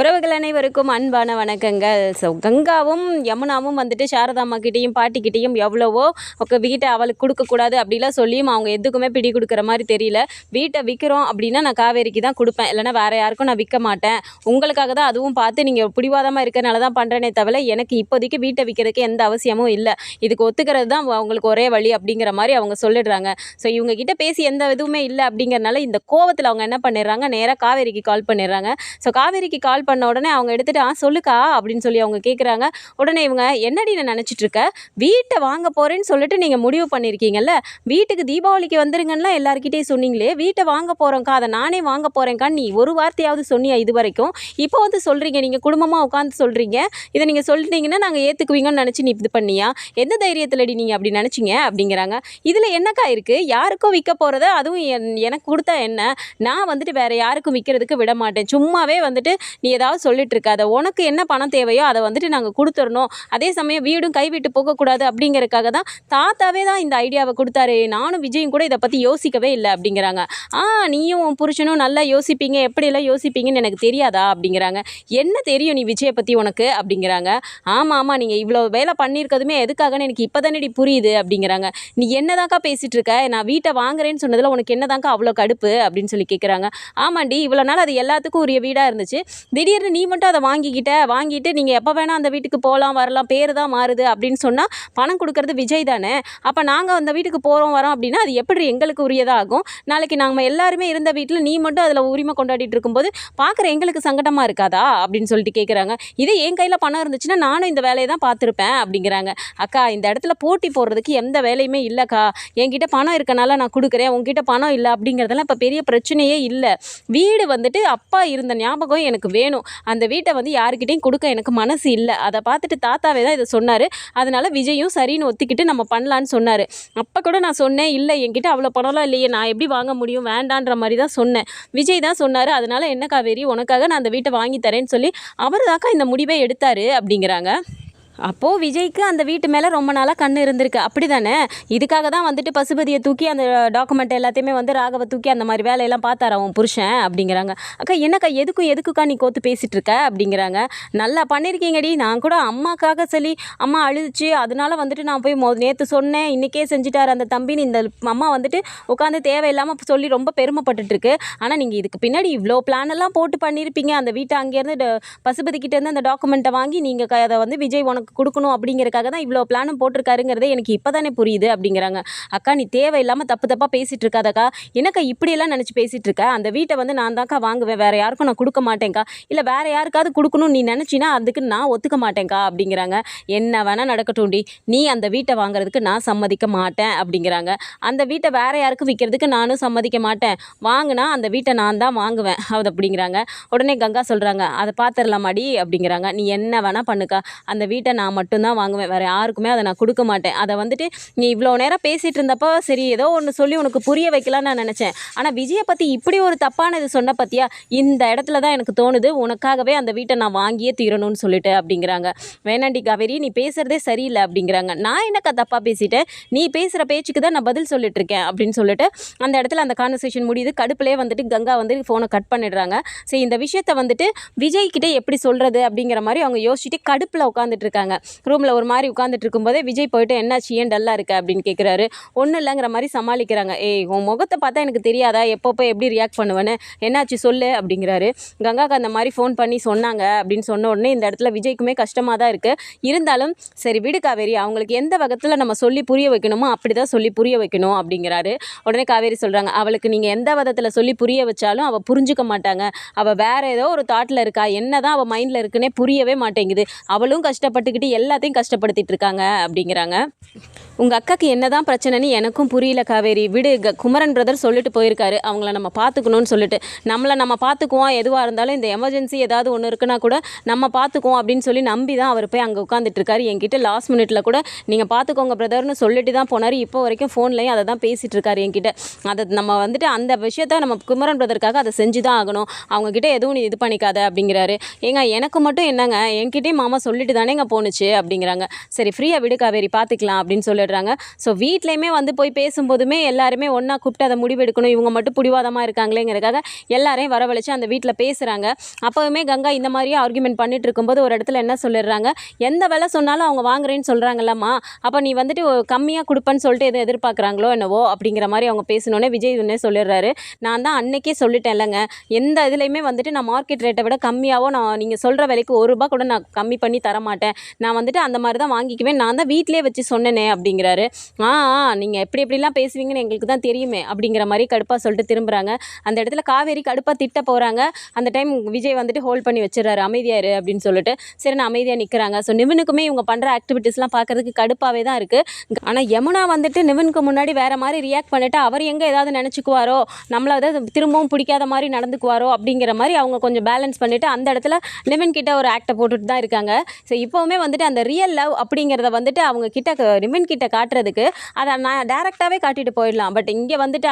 உறவுகள் அனைவருக்கும் அன்பான வணக்கங்கள். ஸோ கங்காவும் யமுனாவும் வந்துட்டு சாரதாம்மா கிட்டேயும் பாட்டிக்கிட்டேயும் எவ்வளவோ வீட்டை அவளுக்கு கொடுக்கக்கூடாது அப்படிலாம் சொல்லியும் அவங்க எதுக்குமே பிடி கொடுக்குற மாதிரி தெரியல. வீட்டை விற்கிறோம் அப்படின்னா நான் காவேரிக்கு தான் கொடுப்பேன். இல்லைன்னா வேறு யாருக்கும் நான் விற்க மாட்டேன். உங்களுக்காக தான் அதுவும் பார்த்து நீங்கள் பிடிவாதமாக இருக்கிறனால தான் பண்ணுறேனே தவிர எனக்கு இப்போதைக்கு வீட்டை விற்கிறதுக்கு எந்த அவசியமும் இல்லை. இதுக்கு ஒத்துக்கிறது தான் அவங்களுக்கு ஒரே வழி அப்படிங்கிற மாதிரி அவங்க சொல்லிடுறாங்க. ஸோ இவங்க கிட்ட பேசி எந்த இதுவுமே இல்லை அப்படிங்கிறனால இந்த கோவத்தில் அவங்க என்ன பண்ணிடுறாங்க? நேராக காவேரிக்கு கால் பண்ணிடுறாங்க. ஸோ காவேரிக்கு கால் பண்ண உடனே அவங்க எடுத்துட்டு ஆ சொல்லுக்கா அப்படின்னு சொல்லி அவங்க கேட்குறாங்க உடனே இவங்க என்னடி நான் நினச்சிட்ருக்க வீட்டை வாங்க போகிறேன்னு சொல்லிட்டு நீங்கள் முடிவு பண்ணியிருக்கீங்கல்ல வீட்டுக்கு தீபாவளிக்கு வந்துருங்கன்னா எல்லாருக்கிட்டே சொன்னீங்களே வீட்டை வாங்க போகிறோங்க்கா அதை நானே வாங்க போகிறேங்க்கா நீ ஒரு வார்த்தையாவது சொன்னியா இது வரைக்கும்? இப்போ வந்து சொல்கிறீங்க நீங்கள் குடும்பமாக உட்காந்து சொல்கிறீங்க இதை நீங்கள் சொல்லிட்டீங்கன்னா நாங்கள் ஏற்றுக்குவீங்கன்னு நினச்சி நீ இது பண்ணியா? எந்த தைரியத்திலடி நீங்கள் அப்படி நினச்சிங்க? அப்படிங்கிறாங்க. இதில் என்னக்கா இருக்குது யாருக்கும் விற்க போகிறத அதுவும் என் எனக்கு கொடுத்தா என்ன? நான் வந்துட்டு வேறு யாருக்கும் விற்கிறதுக்கு விட மாட்டேன். சும்மாவே வந்துட்டு நீ நீ ஏதாவது சொல்லிட்டு இருக்காத உனக்கு என்ன பணம் தேவையோ அதை வந்துட்டு நாங்கள் கொடுத்துடணும். அதே சமயம் வீடும் கைவிட்டு போகக்கூடாது அப்படிங்கிறதுக்காக தான் தாத்தாவே தான் இந்த ஐடியாவை கொடுத்தாரு. நானும் விஜயும் கூட இதை பற்றி யோசிக்கவே இல்லை அப்படிங்கிறாங்க. ஆ நீயும் உன் புருஷனும் நல்லா யோசிப்பீங்க. எப்படியெல்லாம் யோசிப்பீங்கன்னு எனக்கு தெரியாதா அப்படிங்கிறாங்க. என்ன தெரியும் நீ விஜயை பற்றி உனக்கு அப்படிங்கிறாங்க. ஆமாம் ஆமாம் நீங்கள் இவ்வளோ வேலை பண்ணியிருக்கதுமே எதுக்காகன்னு எனக்கு இப்போ தானடி புரியுது அப்படிங்கிறாங்க. நீ என்னதாக்கா பேசிகிட்டு இருக்க நான் வீட்டை வாங்குறேன்னு சொன்னதில் உனக்கு என்னதாக்கா அவ்வளோ கடுப்பு அப்படின்னு சொல்லி கேட்குறாங்க ஆமாண்டி இவ்வளோ நாள் அது எல்லாத்துக்கும் உரிய வீடாக இருந்துச்சு. திடீர்னு நீ மட்டும் அதை வாங்கிக்கிட்ட வாங்கிட்டு நீங்கள் எப்போ வேணால் அந்த வீட்டுக்கு போகலாம் வரலாம் பேர் தான் மாறுது அப்படின்னு சொன்னால் பணம் கொடுக்கறது விஜய் தானே? அப்போ நாங்கள் அந்த வீட்டுக்கு போகிறோம் வரோம் அப்படின்னா அது எப்படி எங்களுக்கு உரியதாகும்? நாளைக்கு நாங்கள் எல்லாருமே இருந்த வீட்டில் நீ மட்டும் அதில் உரிமை கொண்டாடிட்டு இருக்கும்போது பார்க்குற எங்களுக்கு சங்கடமாக இருக்காதா? அப்படின்னு சொல்லிட்டு கேட்குறாங்க இதே என் கையில் பணம் இருந்துச்சுன்னா நானும் இந்த வேலையை தான் பார்த்துருப்பேன் அப்படிங்கிறாங்க. அக்கா இந்த இடத்துல போட்டி போடுறதுக்கு எந்த வேலையுமே இல்லைக்கா. என்கிட்ட பணம் இருக்கனால நான் கொடுக்குறேன். உங்ககிட்ட பணம் இல்லை அப்படிங்கிறதெல்லாம் இப்போ பெரிய பிரச்சனையே இல்லை. வீடு வந்துட்டு அப்பா இருந்த ஞாபகம் எனக்கு வேணும். வேணும். அந்த வீட்டை வந்து யாருக்கிட்டையும் கொடுக்க எனக்கு மனசு இல்லை. அதை பார்த்துட்டு தாத்தாவே தான் இதை சொன்னார். அதனால் விஜயும் சரின்னு ஒத்துக்கிட்டு நம்ம பண்ணலான்னு சொன்னார். அப்போ கூட நான் சொன்னேன் இல்லை என்கிட்ட அவ்வளோ பணம்லாம் இல்லையே. நான் எப்படி வாங்க முடியும்? வேண்டான்ற மாதிரி தான் சொன்னேன். விஜய் தான் சொன்னார் அதனால் என்ன காவேரி? உனக்காக நான் அந்த வீட்டை வாங்கி தரேன்னு சொல்லி அவர் தாக்கா இந்த முடிவை எடுத்தார்? அப்படிங்கிறாங்க. அப்போது விஜய்க்கு அந்த வீட்டு மேலே ரொம்ப நாளாக கண் இருந்திருக்கு. அப்படி தானே இதுக்காக தான் வந்துட்டு பசுபதியை தூக்கி அந்த டாக்குமெண்ட் எல்லாத்தையுமே வந்து ராகவை தூக்கி அந்த மாதிரி வேலையெல்லாம் பார்த்தாரா அவன் புருஷன்? அப்படிங்கிறாங்க. அக்கா என்னக்கா எதுக்கும் எதுக்குக்கா நீ கோத்து பேசிகிட்டு இருக்க? அப்படிங்கிறாங்க. நல்லா பண்ணியிருக்கீங்கடி நான் கூட அம்மாக்காக சொல்லி அம்மா அழுதுச்சு. அதனால வந்துட்டு நான் போய் மொ நேற்று சொன்னேன். இன்றைக்கே செஞ்சுட்டார் அந்த தம்பின்னு. இந்த அம்மா வந்துட்டு உட்காந்து தேவையில்லாமல் சொல்லி ரொம்ப பெருமைப்பட்டுகிட்டுருக்கு ஆனால் நீங்கள் இதுக்கு பின்னாடி இவ்வளோ பிளான் எல்லாம் போட்டு பண்ணியிருப்பீங்க அந்த வீட்டை அங்கேருந்து ட- பசுபதி கிட்டேருந்து அந்த டாக்குமெண்ட்டை வாங்கி நீங்கள் அதை வந்து விஜய் உனக்கு கொடுக்கணும் அப்படிங்கிறக்காக தான் இவ்வளோ பிளானும் போட்டிருக்காருங்கிறதே எனக்கு இப்போ தானே புரியுது அப்படிங்கிறாங்க. அக்கா நீ தேவையில்லாமல் தப்பு தப்பாக பேசிகிட்டு இருக்காதக்கா என்னக்கா இப்படியெல்லாம் நினச்சி பேசிகிட்டு இருக்க அந்த வீட்டை வந்து நான் தான்க்கா வாங்குவேன். வேறு யாருக்கும் நான் கொடுக்க மாட்டேன்க்கா. இல்லை வேறு யாருக்காவது கொடுக்கணும்னு நீ நினச்சினா அதுக்கு நான் ஒத்துக்க மாட்டேன்க்கா அப்படிங்கிறாங்க. என்ன வேணால் நடக்கட்டும்டி நீ அந்த வீட்டை வாங்குறதுக்கு நான் சம்மதிக்க மாட்டேன் அப்படிங்கிறாங்க. அந்த வீட்டை வேறு யாருக்கும் விற்கிறதுக்கு நானும் சம்மதிக்க மாட்டேன். வாங்கினா அந்த வீட்டை நான் தான் வாங்குவேன் அது அப்படிங்கிறாங்க. உடனே கங்கா சொல்கிறாங்க அதை பார்த்துடலாமாடி அப்படிங்கிறாங்க. நீ என்ன வேணால் பண்ணுக்கா. அந்த வீட்டை நான் மட்டும்தான் வாங்குவேன். வேறு யாருக்குமே அதை நான் கொடுக்க மாட்டேன். அதை வந்துட்டு நீ இவ்வளோ நேரம் பேசிகிட்டு இருந்தப்போ சரி ஏதோ ஒன்று சொல்லி உனக்கு புரிய வைக்கலாம்னு நான் நினச்சேன். ஆனால் விஜயை பற்றி இப்படி ஒரு தப்பான இது சொன்ன பற்றியா இந்த இடத்துல தான் எனக்கு தோணுது உனக்காகவே அந்த வீட்டை நான் வாங்கியே தீரணும்னு சொல்லிட்டு அப்படிங்கிறாங்க. வேணாண்டி காவேரி நீ பேசுகிறதே சரியில்லை அப்படிங்கிறாங்க. நான் என்னக்கா தப்பாக பேசிட்டேன்? நீ பேசுகிற பேச்சுக்கு தான் நான் பதில் சொல்லிட்டு இருக்கேன் அப்படின்னு சொல்லிட்டு அந்த இடத்துல அந்த கான்வர்சேஷன் முடியுது. கடுப்புலேயே வந்துட்டு கங்கா வந்து ஃபோனை கட் பண்ணிடுறாங்க. சரி இந்த விஷயத்த வந்துட்டு விஜய் கிட்டே எப்படி சொல்கிறது அப்படிங்கிற மாதிரி அவங்க யோசிச்சுட்டு கடுப்பில் உட்காந்துட்டு இருக்காங்க. ரூமில் ஒரு மாதிரி உட்காந்துட்டு இருக்கும்போதே விஜய் போயிட்டு என்னாச்சு? ஏன் டல்லாக இருக்க? அப்படின்னு கேட்குறாரு ஒன்றும் இல்லைங்கிற மாதிரி சமாளிக்கிறாங்க. ஏய் உன் முகத்தை பார்த்தா எனக்கு தெரியாதா? எப்பப்போ எப்படி ரியாக்ட் பண்ணுவேன்னு? என்னாச்சு? சொல்லு அப்படிங்கிறாரு. கங்காக்கு அந்த மாதிரி ஃபோன் பண்ணி சொன்னாங்க அப்படின்னு சொன்ன உடனே இந்த இடத்துல விஜய்க்குமே கஷ்டமாக தான் இருக்குது இருந்தாலும் சரி விடு காவேரி. அவங்களுக்கு எந்த வகத்தில் நம்ம சொல்லி புரிய வைக்கணுமோ அப்படி தான் சொல்லி புரிய வைக்கணும் அப்படிங்கிறாரு. உடனே காவேரி சொல்கிறாங்க அவளுக்கு நீங்கள் எந்த விதத்தில் சொல்லி புரிய வச்சாலும் அவள் புரிஞ்சுக்க மாட்டாங்க. அவள் வேறு ஏதோ ஒரு தாட்டில் இருக்கா. என்ன தான் அவள் மைண்டில் இருக்குன்னே புரியவே மாட்டேங்குது. அவளும் கஷ்டப்பட்டுக்கிட்டு எல்லாத்தையும் கஷ்டப்படுத்திட்டு இருக்காங்க அப்படிங்கிறாங்க. உங்கள் அக்காக்கு என்னதான் பிரச்சனைன்னு எனக்கும் புரியல காவேரி. விடு க- குமரன் பிரதர் சொல்லிட்டு போயிருக்காரு. அவங்கள நம்ம பார்த்துக்கணும்னு சொல்லிட்டு. நம்மளை நம்ம பார்த்துக்குவோம் எதுவாக இருந்தாலும் இந்த எமர்ஜென்சி ஏதாவது ஒன்று இருக்குன்னா கூட நம்ம பார்த்துக்குவோம் அப்படின்னு சொல்லி நம்பி தான் அவர் போய் அங்கே உட்காந்துட்டு இருக்காரு என்கிட்ட லாஸ்ட் மினிட்ல கூட நீங்கள் பார்த்துக்கோங்க பிரதர்னு சொல்லிட்டு தான் போனார். இப்போ வரைக்கும் ஃபோன்லேயும் அதை தான் பேசிட்டு இருக்காரு என்கிட்ட. அதை நம்ம வந்துட்டு அந்த விஷயத்த நம்ம குமரன் பிரதருக்காக அதை செஞ்சு தான் ஆகணும். அவங்க கிட்ட எதுவும் நீ இது பண்ணிக்காத அப்படிங்கிறாரு. ஏங்க எனக்கு மட்டும் என்னங்க? என்கிட்டயும் மாமா சொல்லிட்டு தானேங்க போனாரு. போணுச்சு அப்படிங்கிறாங்க. சரி ஃப்ரீயாக விடு காவேரி பார்த்துக்கலாம் அப்படின்னு சொல்லிடுறாங்க. ஸோ வீட்லேயுமே வந்து போய் பேசும்போதுமே எல்லாருமே ஒன்றா கூப்பிட்டு அதை முடிவெடுக்கணும். இவங்க மட்டும் பிடிவாதமாக இருக்காங்களேங்கிறதுக்காக எல்லாரையும் வரவழைச்சு அந்த வீட்டில் பேசுகிறாங்க அப்போவுமே கங்கா இந்த மாதிரியே ஆர்குமெண்ட் பண்ணிட்டு இருக்கும்போது ஒரு இடத்துல என்ன சொல்லிடுறாங்க? எந்த விலை சொன்னாலும் அவங்க வாங்குறேன்னு சொல்கிறாங்கல்லம்மா அப்போ நீ வந்துட்டு கம்மியாக கொடுப்பேன்னு சொல்லிட்டு எதுவும் எதிர்பார்க்குறாங்களோ என்னவோ? அப்படிங்கிற மாதிரி அவங்க பேசணுன்னே விஜய் உடனே சொல்லிடுறாரு. நான் தான் அன்னைக்கே இல்லைங்க எந்த இதுலேயுமே வந்துட்டு நான் மார்க்கெட் ரேட்டை விட கம்மியாகவும் நான் நீங்கள் சொல்கிற விலைக்கு ஒரு ரூபா கூட நான் கம்மி பண்ணி தர மாட்டேன் நான் வந்துட்டு அந்த மாதிரி தான் வாங்கிக்குவேன். நான் தான் வீட்டிலே வச்சு சொன்னேனே அப்படிங்கிறாரு. ஆ ஆ நீங்கள் எப்படி எப்படிலாம் பேசுவீங்கன்னு எங்களுக்கு தான் தெரியுமே அப்படிங்கிற மாதிரி கடுப்பாக சொல்லிட்டு திரும்புகிறாங்க அந்த இடத்துல காவேரி கடுப்பாக திட்ட போகிறாங்க அந்த டைம் விஜய் வந்துட்டு ஹோல்ட் பண்ணி வச்சிடறாரு. அமைதியாரு அப்படின்னு சொல்லிட்டு. சரி நான் அமைதியாக நிற்கிறாங்க ஸோ நிவினுக்குமே இவங்க பண்ணுற ஆக்டிவிட்டீஸ்லாம் பார்க்குறதுக்கு கடுப்பாகவே தான் இருக்குது ஆனால் யமுனா வந்துட்டு நிவினுக்கு முன்னாடி வேறு மாதிரி ரியாக்ட் பண்ணிவிட்டு அவர் எங்கே ஏதாவது நினச்சிக்குவாரோ நம்மளை அதாவது திரும்பவும் பிடிக்காத மாதிரி நடந்துக்குவாரோ அப்படிங்கிற மாதிரி அவங்க கொஞ்சம் பேலன்ஸ் பண்ணிவிட்டு அந்த இடத்துல நிவின் கிட்ட ஒரு ஆக்டை போட்டுட்டு தான் இருக்காங்க. ஸோ இப்போவுமே வந்துட்டு அந்த ரியல் லவ் அப்படிங்கிறத வந்துட்டு அவங்க கிட்ட க- கிட்ட காட்டுறதுக்கு அதை நான் டேரெக்டாகவே காட்டிட்டு போயிடலாம். பட் இங்கே வந்துட்டு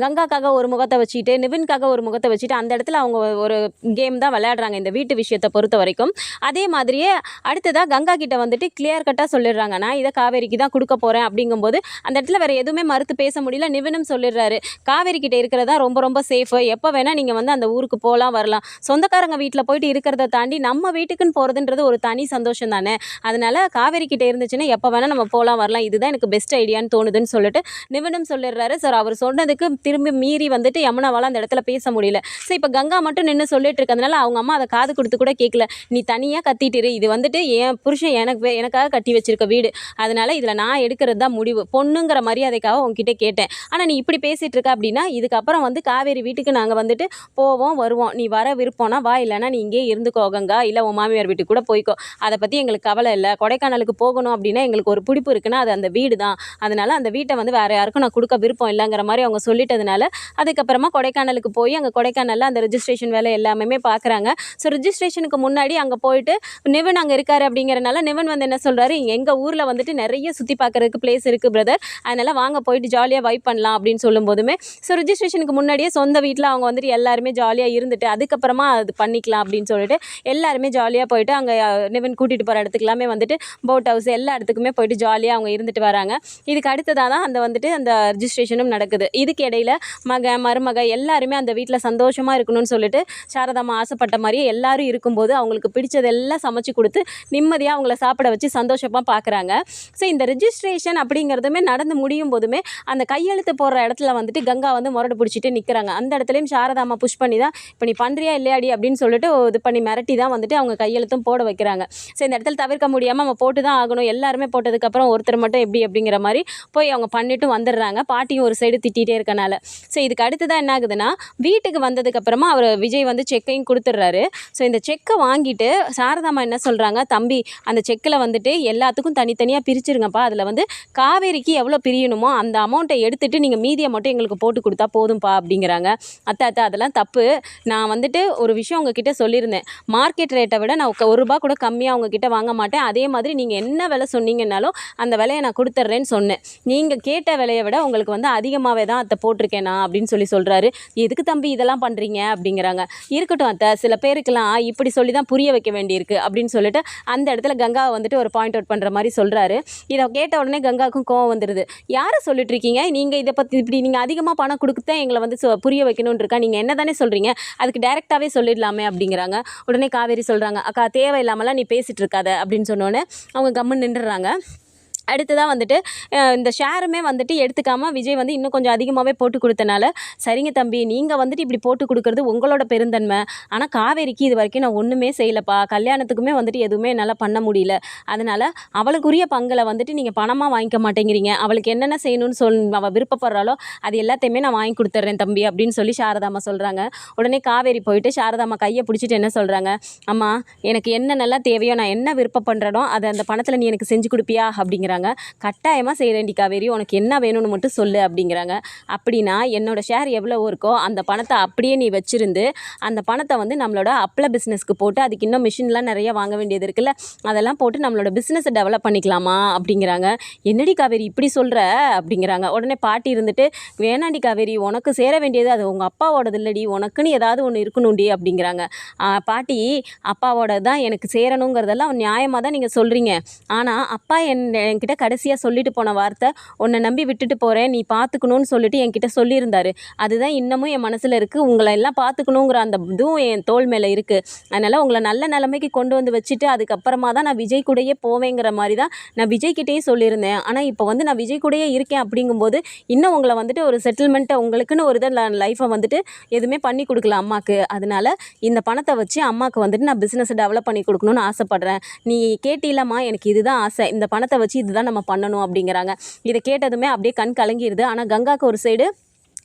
கங்காக்காக ஒரு முகத்தை வச்சுட்டு நிவின்காக ஒரு முகத்தை வச்சுட்டு அந்த இடத்துல அவங்க ஒரு கேம் தான் விளையாடுறாங்க இந்த வீட்டு விஷயத்தை பொறுத்த வரைக்கும். அதே மாதிரியே அடுத்ததாக கங்கா கிட்ட வந்துட்டு கிளியர் கட்டாக சொல்லிடுறாங்க. நான் இதை காவேரிக்கு தான் கொடுக்க போகிறேன் அப்படிங்கும்போது அந்த இடத்துல வேறு எதுவுமே மறுத்து பேச முடியல. நிவினும் சொல்லிடுறாரு காவேரி கிட்ட இருக்கிறதா ரொம்ப ரொம்ப சேஃபு எப்போ வேணால் நீங்கள் வந்து அந்த ஊருக்கு போகலாம் வரலாம். சொந்தக்காரங்க வீட்டில் போயிட்டு இருக்கிறத தாண்டி நம்ம வீட்டுக்குன்னு போகிறதுன்றது ஒரு தனி சந்தோஷம் தானே? அதனால் காவேரி கிட்டே இருந்துச்சுன்னா எப்போ வேணால் நம்ம போகலாம் வரலாம். இதுதான் எனக்கு பெஸ்ட் ஐடியான்னு தோணுதுன்னு சொல்லிட்டு நிமிடம் சொல்லிடுறாரு. சார் அவர் சொன்னதுக்கு திரும்பி மீறி வந்துட்டு யமுனாவால் அந்த இடத்துல பேச முடியல. ஸோ இப்போ கங்கா மட்டும் நின்று சொல்லிட்டு இருக்கிறதுனால அவங்க அம்மா அதை காது கொடுத்து கூட கேட்கல நீ தனியாக கத்திட்டுரு. இது வந்துட்டு என் புருஷன் எனக்கு எனக்காக கட்டி வச்சிருக்க வீடு. அதனால் இதில் நான் எடுக்கிறது தான் முடிவு. பொண்ணுங்கிற மரியாதைக்காக உங்ககிட்ட கேட்டேன். ஆனால் நீ இப்படி பேசிகிட்டு இருக்க அப்படின்னா இதுக்கப்புறம் வந்து காவேரி வீட்டுக்கு நாங்கள் வந்துட்டு போவோம் வருவோம். நீ வர விருப்பம்னா வா. இல்லைன்னா நீ இங்கேயே இருந்துக்கோ கங்கா. இல்லை உன் மாமியார் வீட்டுக்கு கூட போய்க்கோ. அதை பற்றி எங்களுக்கு கவலை இல்லை. கொடைக்கானலுக்கு போகணும் அப்படின்னா எங்களுக்கு ஒரு பிடிப்பு இருக்குன்னா அது அந்த வீடு தான் அதனால அந்த வீட்டை வந்து வேறு யாருக்கும் நான் கொடுக்க விருப்பம் இல்லைங்கிற மாதிரி அவங்க சொல்லிட்டதுனால அதுக்கப்புறமா கொடைக்கானலுக்கு போய் அங்கே கொடைக்கானலில் அந்த ரிஜிஸ்ட்ரேஷன் வேலை எல்லாமே பார்க்குறாங்க ஸோ ரிஜிஸ்ட்ரேஷனுக்கு முன்னாடி அங்கே போயிட்டு நிவன் அங்கே இருக்காரு அப்படிங்கிறனால நிவன் வந்து என்ன சொல்கிறாரு எங்கள் ஊரில் வந்துட்டு நிறைய சுற்றி பார்க்குறதுக்கு பிளேஸ் இருக்குது பிரதர் அதனால் வாங்க போயிட்டு ஜாலியாக வைப் பண்ணலாம் அப்படின்னு சொல்லும்போதுமே ஸோ ரிஜிஸ்ட்ரேஷனுக்கு முன்னாடியே சொந்த வீட்டில் அவங்க வந்துட்டு எல்லாருமே ஜாலியாக இருந்துட்டு அதுக்கப்புறமா அது பண்ணிக்கலாம் அப்படின்னு சொல்லிட்டு எல்லாருமே ஜாலியாக போயிட்டு அங்கே நிவன் கூட்டிகிட்டு போகிற இடத்துக்குலாமே வந்துட்டு போட் ஹவுஸ் எல்லா இடத்துக்குமே போயிட்டு ஜாலியாக அவங்க இருந்துட்டு வராங்க. இதுக்கு அடுத்ததாக தான் அந்த வந்துட்டு அந்த ரிஜிஸ்ட்ரேஷனும் நடக்குது. இதுக்கு இடையில மக மருமக எல்லாருமே அந்த வீட்டில் சந்தோஷமாக இருக்கணும்னு சொல்லிட்டு சாரதாமா ஆசைப்பட்ட மாதிரியே எல்லாரும் இருக்கும்போது அவங்களுக்கு பிடிச்சதெல்லாம் சமைச்சு கொடுத்து நிம்மதியாக அவங்கள சாப்பிட வச்சு சந்தோஷமாக பார்க்குறாங்க ஸோ இந்த ரிஜிஸ்ட்ரேஷன் அப்படிங்கிறதுமே நடந்து முடியும் போதுமே அந்த கையெழுத்து போடுற இடத்துல வந்துட்டு கங்கா வந்து முரடு பிடிச்சிட்டு நிற்கிறாங்க அந்த இடத்துலையும் சாரதாமா புஷ் பண்ணி தான் இப்போ நீ பண்ணுறியா இல்லையாடி? அப்படின்னு சொல்லிட்டு இது பண்ணி மிரட்டி தான் வந்துட்டு அவங்க கையெழுத்தும் போட வைக்கிறாங்க. ஸோ இந்த இடத்துல தவிர்க்க முடியாமல் நம்ம போட்டு தான் ஆகணும். எல்லாருமே போட்டதுக்கப்புறம் ஒருத்தர் மட்டும் எப்படி அப்படிங்கிற மாதிரி போய் அவங்க பண்ணிட்டு வந்துடுறாங்க. பாட்டியும் ஒரு சைடு திட்டிகிட்டே இருக்கனால. ஸோ இதுக்கு அடுத்து தான் என்ன ஆகுதுன்னா வீட்டுக்கு வந்ததுக்கப்புறமா அவர் விஜய் வந்து செக்கையும் கொடுத்துட்றாரு. ஸோ இந்த செக்கை வாங்கிட்டு சாரதாமா என்ன சொல்கிறாங்க தம்பி அந்த செக்கில் வந்துட்டு எல்லாத்துக்கும் தனித்தனியாக பிரிச்சுருங்கப்பா. அதில் வந்து காவேரிக்கு எவ்வளோ பிரியணுமோ அந்த அமௌண்ட்டை எடுத்துகிட்டு நீங்கள் மீதியை மட்டும் எங்களுக்கு போட்டு கொடுத்தா போதும்ப்பா அப்படிங்கிறாங்க. அத்தை அத்தை அதெல்லாம் தப்பு. நான் வந்துட்டு ஒரு விஷயம் உங்ககிட்ட சொல்லியிருந்தேன். மார்க்கெட் ரேட்டை விட நான் ஒரு ரூபா கூட கம்மியாக உங்ககிட்ட வாங்க மாட்டேன். அதே மாதிரி நீங்கள் என்ன விலை சொன்னீங்கன்னாலும் அந்த விலையை நான் கொடுத்துட்றேன்னு சொன்னேன். நீங்கள் கேட்ட விலையை விட உங்களுக்கு வந்து அதிகமாகவே தான் அத்தை போட்டிருக்கேனா அப்படின்னு சொல்லி சொல்கிறாரு எதுக்கு தம்பி இதெல்லாம் பண்ணுறீங்க அப்படிங்கிறாங்க. இருக்கட்டும் அத்தை சில பேருக்கெல்லாம் இப்படி சொல்லி தான் புரிய வைக்க வேண்டியிருக்கு அப்படின்னு சொல்லிட்டு அந்த இடத்துல கங்காவை வந்துட்டு ஒரு பாயிண்ட் அவுட் பண்ணுற மாதிரி சொல்கிறாரு இதை கேட்ட உடனே கங்காவுக்கும் கோவம் வந்துடுது யாரை சொல்லிட்டு இருக்கீங்க? நீங்கள் இதை பற்றி இப்படி நீங்கள் அதிகமாக பணம் கொடுத்து எங்களை வந்து புரிய வைக்கணும்னு இருக்கா? நீங்கள் என்ன தானே சொல்கிறீங்க அதுக்கு டேரெக்டாகவே சொல்லிடலாமே அப்படிங்கிறாங்க. உடனே காவேரி சொல்கிறாங்க அக்கா தேவையில்லாமலாம் நீ பேசிகிட்டு இருக்காத. அப்படின்னு சொன்னோன்னே அவங்க கம்முன்னு நின்றுறாங்க அடுத்ததாக வந்துட்டு இந்த ஷேருமே வந்துட்டு எடுத்துக்காமல் விஜய் வந்து இன்னும் கொஞ்சம் அதிகமாகவே போட்டு கொடுத்தனால சரிங்க தம்பி நீங்கள் வந்துட்டு இப்படி போட்டு கொடுக்குறது உங்களோட பெருந்தன்மை. ஆனால் காவேரிக்கு இது வரைக்கும் நான் ஒன்றுமே செய்யலப்பா. கல்யாணத்துக்குமே வந்துட்டு எதுவுமே என்னால் பண்ண முடியல. அதனால் அவளுக்குரிய பங்களை வந்துட்டு நீங்கள் பணமாக வாங்கிக்க மாட்டேங்கிறீங்க. அவளுக்கு என்னென்ன செய்யணும்னு சொல் அவள் விருப்பப்படுறாளோ அது எல்லாத்தையுமே நான் வாங்கி கொடுத்துட்றேன் தம்பி அப்படின்னு சொல்லி சாரதாம்மா சொல்கிறாங்க உடனே காவேரி போயிட்டு சாரதாம்மா கையை பிடிச்சிட்டு என்ன சொல்கிறாங்க அம்மா எனக்கு என்னென்னலாம் தேவையோ நான் என்ன விருப்பம் பண்ணுறனோ அதை அந்த பணத்தில் நீ எனக்கு செஞ்சு கொடுப்பியா? அப்படிங்கிறாங்க. சொல்கிறாங்க கட்டாயமாக செய்கிறேன்டி காவேரி உனக்கு என்ன வேணும்னு மட்டும் சொல்லு அப்படிங்கிறாங்க. அப்படின்னா என்னோட ஷேர் எவ்வளோ இருக்கோ அந்த பணத்தை அப்படியே நீ வச்சிருந்து அந்த பணத்தை வந்து நம்மளோட அப்பள பிஸ்னஸ்க்கு போட்டு அதுக்கு இன்னும் மிஷின்லாம் நிறைய வாங்க வேண்டியது இருக்குல்ல அதெல்லாம் போட்டு நம்மளோட பிஸ்னஸை டெவலப் பண்ணிக்கலாமா அப்படிங்கிறாங்க. என்னடி காவேரி இப்படி சொல்கிற அப்படிங்கிறாங்க. உடனே பாட்டி இருந்துட்டு வேணாண்டி காவேரி உனக்கு சேர வேண்டியது அது உங்கள் அப்பாவோடது இல்லடி உனக்குன்னு ஏதாவது ஒன்று இருக்கணும்டி அப்படிங்கிறாங்க. பாட்டி அப்பாவோட தான் எனக்கு சேரணுங்கிறதெல்லாம் நியாயமாக தான் நீங்கள் சொல்கிறீங்க ஆனால் அப்பா என் என்கிட்ட கடைசியாக சொல்லிட்டு போன வார்த்தை உன்னை நம்பி விட்டுட்டு போகிறேன் நீ பார்த்துக்கணும்னு சொல்லிட்டு என்கிட்ட சொல்லியிருந்தாரு. அதுதான் இன்னமும் என் மனசில் இருக்குது உங்களை எல்லாம் பார்த்துக்கணுங்கிற அந்த இதுவும் என் தோல் மேலே இருக்குது அதனால் உங்களை நல்ல நிலைமைக்கு கொண்டு வந்து வச்சுட்டு அதுக்கப்புறமா தான் நான் விஜய் கூடயே போவேங்கிற மாதிரி தான் நான் விஜய் கிட்டேயே சொல்லியிருந்தேன். ஆனால் இப்போ வந்து நான் விஜய் கூடயே இருக்கேன் அப்படிங்கும்போது இன்னும் உங்களை வந்துட்டு ஒரு செட்டில்மெண்ட்டை உங்களுக்குன்னு ஒரு இதை லைஃப்பை வந்துட்டு எதுவுமே பண்ணி கொடுக்கல அம்மாவுக்கு அதனால இந்த பணத்தை வச்சு அம்மாவுக்கு வந்துட்டு நான் பிஸ்னஸ் டெவலப் பண்ணி கொடுக்கணும்னு ஆசைப்பட்றேன். நீ கேட்டிலம்மா எனக்கு இதுதான் ஆசை. இந்த பணத்தை வச்சு இதுதான் நம்ம பண்ணணும் அப்படிங்கிறாங்க. இதை கேட்டதுமே அப்படியே கண் கலங்கிடுது ஆனால் கங்காக்கு ஒரு சைடு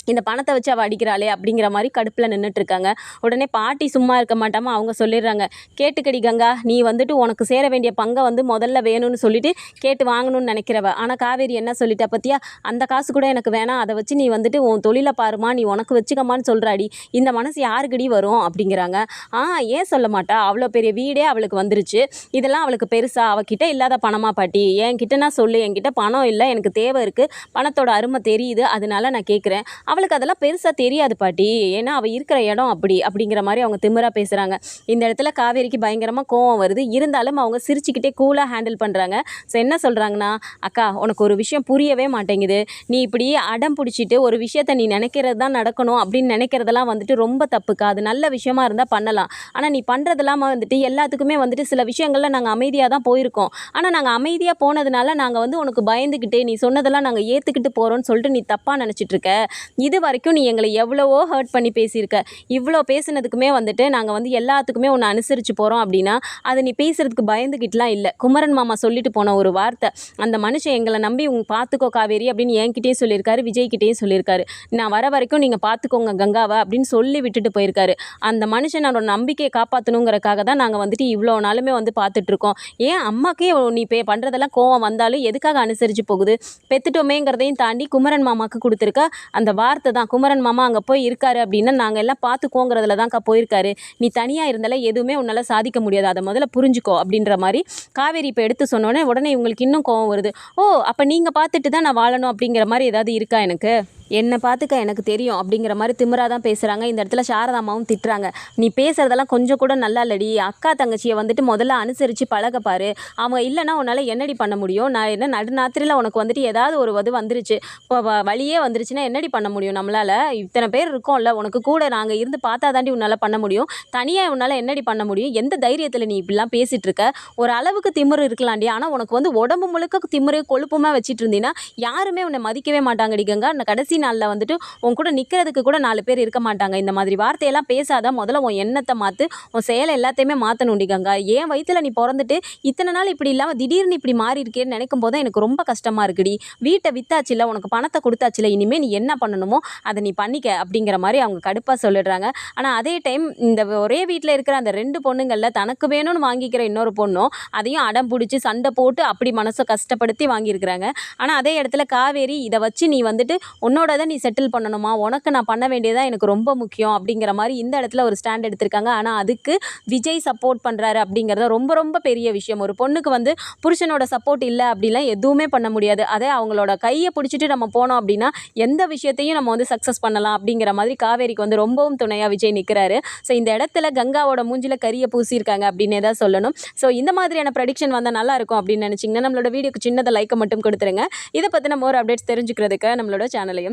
இந்த பணத்தை வச்சு அவள் அடிக்கிறாளே அப்படிங்கிற மாதிரி கடுப்பில் நின்றுட்டுருக்காங்க உடனே பாட்டி சும்மா இருக்க மாட்டாமல் அவங்க சொல்லிடுறாங்க. கேட்டுக்கடி கங்கா நீ வந்துட்டு உனக்கு சேர வேண்டிய பங்கை வந்து முதல்ல வேணும்னு சொல்லிட்டு கேட்டு வாங்கணும்னு நினைக்கிறவ. ஆனால் காவேரி என்ன சொல்லிட்டா பற்றியா அந்த காசு கூட எனக்கு வேணாம். அதை வச்சு நீ வந்துட்டு உன் தொழிலை பாருமா நீ உனக்கு வச்சுக்கமான்னு சொல்கிறாடி இந்த மனசு யாருக்கடி வரும் அப்படிங்கிறாங்க. ஆ ஏன் சொல்ல மாட்டா? அவ்வளோ பெரிய வீடே அவளுக்கு வந்துருச்சு. இதெல்லாம் அவளுக்கு பெருசா. அவகிட்ட இல்லாத பணமா பாட்டி? என்கிட்ட நான் சொல்லு. என்கிட்ட பணம் இல்லை. எனக்கு தேவை இருக்குது பணத்தோட அருமை தெரியுது. அதனால நான் கேட்குறேன் அவளுக்கு அதெல்லாம் பெருசாக தெரியாது பாட்டி. ஏன்னா அவள் இருக்கிற இடம் அப்படி அப்படிங்கிற மாதிரி அவங்க திமிரா பேசுகிறாங்க இந்த இடத்துல காவேரிக்கு பயங்கரமாக கோவம் வருது. இருந்தாலும் அவங்க சிரிச்சுக்கிட்டே கூலாக ஹேண்டில் பண்ணுறாங்க ஸோ என்ன சொல்கிறாங்கன்னா அக்கா உனக்கு ஒரு விஷயம் புரியவே மாட்டேங்குது. நீ இப்படி அடம் பிடிச்சிட்டு ஒரு விஷயத்த நீ நினைக்கிறது தான் நடக்கணும் அப்படின்னு நினைக்கிறதெல்லாம் வந்துட்டு ரொம்ப தப்புக்கா. அது நல்ல விஷயமா இருந்தால் பண்ணலாம். ஆனால் நீ பண்ணுறதெல்லாம் வந்துட்டு எல்லாத்துக்குமே வந்துட்டு சில விஷயங்களில் நாங்கள் அமைதியாக தான் போயிருக்கோம். ஆனால் நாங்கள் அமைதியாக போனதுனால நாங்கள் வந்து உனக்கு பயந்துக்கிட்டு நீ சொன்னதெல்லாம் நாங்கள் ஏற்றுக்கிட்டு போகிறோன்னு சொல்லிட்டு நீ தப்பாக நினச்சிட்டு இருக்க. இது வரைக்கும் நீ எங்களை எவ்வளவோ ஹர்ட் பண்ணி பேசியிருக்க. இவ்வளோ பேசுனதுக்குமே வந்துட்டு நாங்கள் வந்து எல்லாத்துக்குமே உன்னை அனுசரித்து போகிறோம் அப்படின்னா அது நீ பேசுகிறதுக்கு பயந்துக்கிட்டுலாம் இல்லை. குமரன் மாமா சொல்லிட்டு போன ஒரு வார்த்தை அந்த மனுஷன் எங்களை நம்பி உங்க பார்த்துக்கோ காவேரி அப்படின்னு என்கிட்டயும் சொல்லியிருக்காரு விஜய்கிட்டேயும் சொல்லியிருக்காரு. நான் வர வரைக்கும் நீங்கள் பார்த்துக்கோங்க கங்காவை அப்படின்னு சொல்லி விட்டுட்டு போயிருக்காரு. அந்த மனுஷனோட நம்பிக்கையை காப்பாற்றணுங்கிறக்காக தான் நாங்கள் வந்துட்டு இவ்வளோ நாளுமே வந்து பார்த்துட்ருக்கோம் ஏன் அம்மாக்கே நீ பே பண்ணுறதெல்லாம் கோவம் வந்தாலும் எதுக்காக அனுசரித்து போகுது? பெத்துட்டோமேங்கிறதையும் தாண்டி குமரன் மாமாவுக்கு கொடுத்துருக்க அந்த வார்த்தை தான் குமரன் மாமா அங்கே போய் இருக்காரு அப்படின்னா நாங்கள் எல்லாம் பார்த்துக்கோங்கிறதுல தான்க்கா போயிருக்காரு. நீ தனியாக இருந்தால எதுவுமே உன்னால் சாதிக்க முடியாது. அதை முதல்ல புரிஞ்சுக்கோ அப்படின்ற மாதிரி காவேரி இப்போ எடுத்து சொன்னோன்னே உடனே இவங்களுக்கு இன்னும் கோவம் வருது. ஓ அப்போ நீங்கள் பார்த்துட்டு தான் நான் வாழணும் அப்படிங்கிற மாதிரி ஏதாவது இருக்கா எனக்கு? என்னை பார்த்துக்க எனக்கு தெரியும் அப்படிங்கிற மாதிரி திமிரா தான் பேசுகிறாங்க இந்த இடத்துல சாரதாமாவும் திட்டுறாங்க. நீ பேசுகிறதெல்லாம் கொஞ்சம் கூட நல்லா இல்லடி. அக்கா தங்கச்சியை வந்துட்டு முதல்ல அனுசரித்து பழகப்பாரு அவங்க இல்லைன்னா உன்னால் என்னடி பண்ண முடியும்? நான் என்ன நடுநாத்திரியில் உனக்கு வந்துட்டு ஏதாவது ஒரு இது வந்துருச்சு. இப்போ வ- வழியே வந்துருச்சுன்னா என்னடி பண்ண முடியும் நம்மளால்? இத்தனை பேர் இருக்கோம்ல. உனக்கு கூட நாங்கள் இருந்து பார்த்தா தாண்டி உன்னால் பண்ண முடியும். தனியாக உன்னால் என்னடி பண்ண முடியும்? எந்த தைரியத்தில் நீ இப்படிலாம் பேசிகிட்டு இருக்க? ஒரு அளவுக்கு திமிரு இருக்கலாண்டி ஆனால் உனக்கு வந்து உடம்பு முழுக்க திமிரு கொழுப்புமா வச்சுட்டு இருந்தீங்கன்னா யாருமே உன்னை மதிக்கவே மாட்டாங்க கங்கா. கடைசி நாளில் வந்துட்டு உன் கூட நிற்கிறதுக்கு கூட நாலு பேர் இருக்க மாட்டாங்க. இந்த மாதிரி வார்த்தையெல்லாம் பேசாத முதல்ல உன் எண்ணத்தை மாற்று உன் செயலை எல்லாத்தையுமே மாற்றணும்டி கங்கா. ஏன் வயிற்றில் நீ பிறந்துட்டு இத்தனை நாள் இப்படி இல்லாமல் திடீர்னு இப்படி மாறி இருக்கேன்னு நினைக்கும் போது எனக்கு ரொம்ப கஷ்டமாக இருக்குடி வீட்டை வித்தாச்சுல உனக்கு பணத்தை கொடுத்தாச்சுல இனிமேல் நீ என்ன பண்ணணுமோ அதை நீ பண்ணிக்க அப்படிங்கிற மாதிரி அவங்க கடுப்பாக சொல்லிடுறாங்க. ஆனால் அதே டைம் இந்த ஒரே வீட்டில் இருக்கிற அந்த ரெண்டு பொண்ணுங்களில் தனக்கு வேணும்னு வாங்கிக்கிற இன்னொரு பொண்ணும் அதையும் அடம் பிடிச்சி சண்டை போட்டு அப்படி மனசை கஷ்டப்படுத்தி வாங்கியிருக்கிறாங்க. ஆனால் அதே இடத்துல காவேரி இதை வச்சு நீ வந்துட்டு தான் நீ செட்டில் பண்ணணுமா? உனக்கு நான் பண்ண வேண்டியதாக எனக்கு ரொம்ப முக்கியம் அப்படிங்கிற மாதிரி இந்த இடத்துல ஒரு ஸ்டாண்ட் எடுத்திருக்காங்க. ஆனால் அதுக்கு விஜய் சப்போர்ட் பண்ணுறாரு அப்படிங்கிறது ரொம்ப ரொம்ப பெரிய விஷயம். ஒரு பொண்ணுக்கு வந்து புருஷனோட சப்போர்ட் இல்லை அப்படிலாம் எதுவுமே பண்ண முடியாது. அதே அவங்களோட கையை பிடிச்சிட்டு நம்ம போனோம் அப்படின்னா எந்த விஷயத்தையும் நம்ம வந்து சக்ஸஸ் பண்ணலாம் அப்படிங்கிற மாதிரி காவேரிக்கு வந்து ரொம்பவும் துணையாக விஜய் நிற்கிறாரு ஸோ இந்த இடத்துல கங்காவோட மூஞ்சில் கரியை பூசியிருக்காங்க அப்படின்னே தான் சொல்லணும். ஸோ இந்த மாதிரியான ப்ரடிக்ஷன் வந்தால் நல்லா இருக்கும் அப்படின்னு நினச்சிங்கன்னா நம்மளோட வீடியோக்கு சின்னதை லைக்கை மட்டும் கொடுத்துருங்க. இதை பற்றின மோர் அப்டேட்ஸ் தெரிஞ்சுக்கிறதுக்கு நம்மளோட சேனலையும்